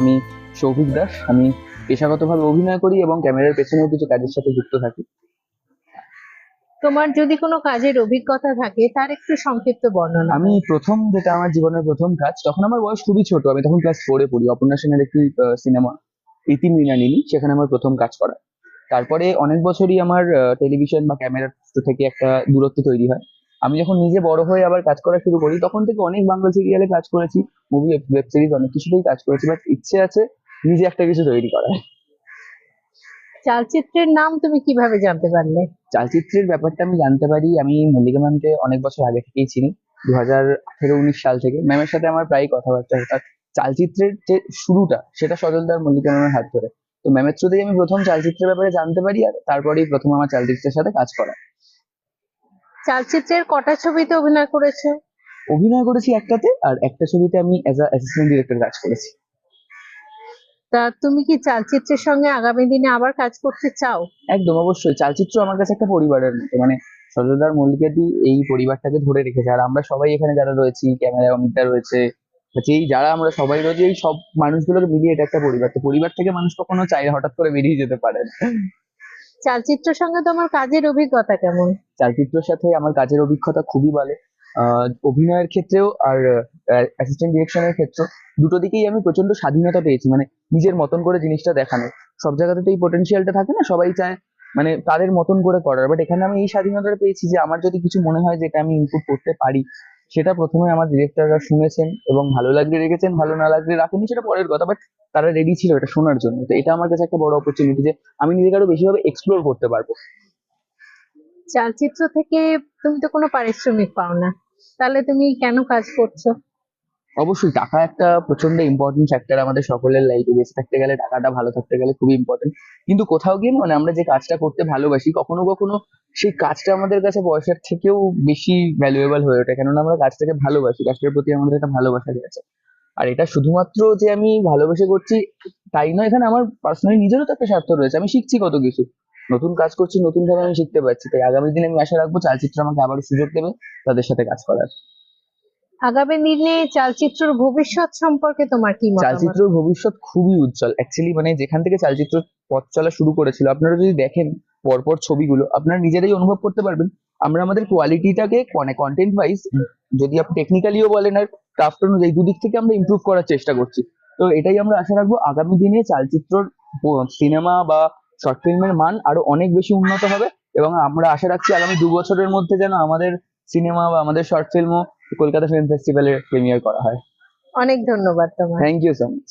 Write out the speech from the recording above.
আমি সৌভিক দাস আমি পেশাগতভাবে অভিনয় করি এবং ক্যামেরার পেছনেও কিছু কাজের সাথে যুক্ত থাকি। তোমার যদি কোনো কাজের অভিজ্ঞতা থাকে তার একটু সংক্ষিপ্ত বর্ণনা আমি প্রথম যেটা আমার জীবনের প্রথম কাজ তখন আমার বয়স খুবই ছোট আমি তখন ক্লাস ফোরে পড়ি। অপর্ণা সেনের একটি সিনেমা ইতি মৃণালিনী সেখানে আমার প্রথম কাজ করা। তারপরে অনেক বছরই আমার টেলিভিশন বা ক্যামেরার থেকে একটা দূরত্ব তৈরি হয়। আমি যখন নিজে বড় হয়ে আবার কাজ করা শুরু করি তখন থেকে অনেক বাংলা সিরিয়ালে কাজ করেছি মুভি ওয়েব সিরিজ অনেক কিছুতেই কাজ করেছি বাট ইচ্ছে আছে নিজে একটা কিছু তৈরি করার। চালচিত্রের নাম তুমি কীভাবে জানতে পারলে? চালচিত্রের ব্যাপারটা আমি জানতে পারি আমি মল্লিকা ম্যামকে অনেক বছর আগে থেকেই চিনি দু হাজার আঠেরো উনিশ সাল থেকে। ম্যামের সাথে আমার প্রায় কথাবার্তা হতো তার চালচিত্রের যে শুরুটা সেটা সজলদার মল্লিকা ম্যামের হাত ধরে। তো ম্যামের থ্রুতেই আমি প্রথম চালচিত্রের ব্যাপারে জানতে পারি আর তারপরেই প্রথম আমার চালচিত্রের সাথে কাজ করা। চালচিত্রের কটা ছবিতে অভিনয় করেছে? অভিনয় করেছি একটাতে আর একটা ছবিতে আমি অ্যাজ আ অ্যাসিস্ট্যান্ট ডিরেক্টর কাজ করেছি। তা তুমি কি চালচিত্রের সঙ্গে আগামী দিনে আবার কাজ করতে চাও? একদম অবশ্যই। চালচিত্র আমার কাছে একটা পরিবারের মতো। মানে সজলদার মল্লিকাদি এই পরিবারটাকে ধরে রেখেছে। আর আমরা সবাই এখানে যারা রয়েছি ক্যামেরা অমিতা রয়েছে এই যারা আমরা সবাই রয়েছে এই সব মানুষগুলোকে মিলিয়ে এটা একটা পরিবার। তো পরিবার থেকে মানুষ কখনো চাইলে হঠাৎ করে বেরিয়ে যেতে পারে। না। চালচিত্রের সঙ্গে তোমার কাজের অভিজ্ঞতা কেমন? চালচিত্রের সাথে আমার কাজের অভিজ্ঞতা খুবই ভালো। অভিনয়ের ক্ষেত্রেও আর অ্যাসিস্ট্যান্ট ডিরেকশনের ক্ষেত্রে দুটো দিকেই আমি প্রচণ্ড স্বাধীনতা পেয়েছি। মানে নিজের মতন করে জিনিসটা দেখানো। সব জায়গাতে তো এই পোটেনশিয়ালটা থাকে না, সবাই চায় মানে তাদের মতন করে করার। বাট এখানে আমি এই স্বাধীনতাটা পেয়েছি যে আমার যদি কিছু মনে হয় যেটা আমি ইনপুট করতে পারি সেটা প্রথমে আমার ডিরেক্টররা শুনেছেন এবং ভালো লাগলে রেখেছেন, ভালো না লাগলে রাখেনি সেটা পরের কথা বাট তারা রেডি ছিল এটা শোনার জন্য। তো এটা আমার কাছে একটা বড় অপরচুনিটি যে আমি নিজেকে আরও বেশিভাবে এক্সপ্লোর করতে পারব। চলচ্চিত্র থেকে তুমি তো কোনো পারিশ্রমিক পাও না তাহলে তুমি কেন কাজ করছ? অবশ্যই টাকা একটা প্রচণ্ড ইম্পর্টেন্ট ফ্যাক্টর আমাদের সকলের লাইফে বেঁচে থাকতে গেলে টাকাটা ভালো থাকতে গেলে খুবই ইম্পর্টেন্ট কিন্তু কোথাও গিয়ে মানে আমরা যে কাজটা করতে ভালোবাসি, কখনো কখনো সেই কাজটা আমাদের কাছে পয়সার থেকেও বেশি ভ্যালুয়েবল হয়ে ওঠে। কেননা আমরা কাজটাকে ভালোবাসি, কাজটার প্রতি আমাদের একটা ভালোবাসা রয়েছে। আর এটা শুধুমাত্র যে আমি ভালোবেসে করছি, তাই নয়, এখানে আমার পার্সোনালি নিজেরও তো একটা স্বার্থ রয়েছে। আমি শিখছি কত কিছু। নতুন কাজ করছি, নতুন ভাবে আমি শিখতে পারছি। তাই আগামী দিনে আমি আশা রাখব, চালচিত্র আমাকে আবারও সুযোগ দেবে তাদের সাথে কাজ করার। আগামী দিনে চালচিত্রের ভবিষ্যৎ সম্পর্কে তোমার কি মতামত? চালচিত্রের ভবিষ্যৎ খুবই উজ্জ্বল। অ্যাকচুয়ালি মানে যেখান থেকে চালচিত্র পথ চলা শুরু করেছিল আপনারা যদি দেখেন পরপর ছবিগুলো আপনারা নিজেরাই অনুভব করতে পারবেন। আমরা আমাদের কোয়ালিটিটাকে মানে কন্টেন্ট ওয়াইজ যদি আপনি টেকনিক্যালিও বলেন আর ক্রাফট অনুযায়ী দুদিক থেকে আমরা ইমপ্রুভ করার চেষ্টা করছি। তো এটাই আমরা আশা রাখব আগামী দিনে চালচিত্রর সিনেমা বা শর্ট ফিল্মের মান আরও অনেক বেশি উন্নত হবে। এবং আমরা আশা রাখছি আগামী দু বছরের মধ্যে যেন আমাদের সিনেমা বা আমাদের শর্ট ফিল্মও কলকাতা ফিল্ম ফেস্টিভ্যালের প্রিমিয়ার করা হয়। অনেক ধন্যবাদ তোমার। Thank you so much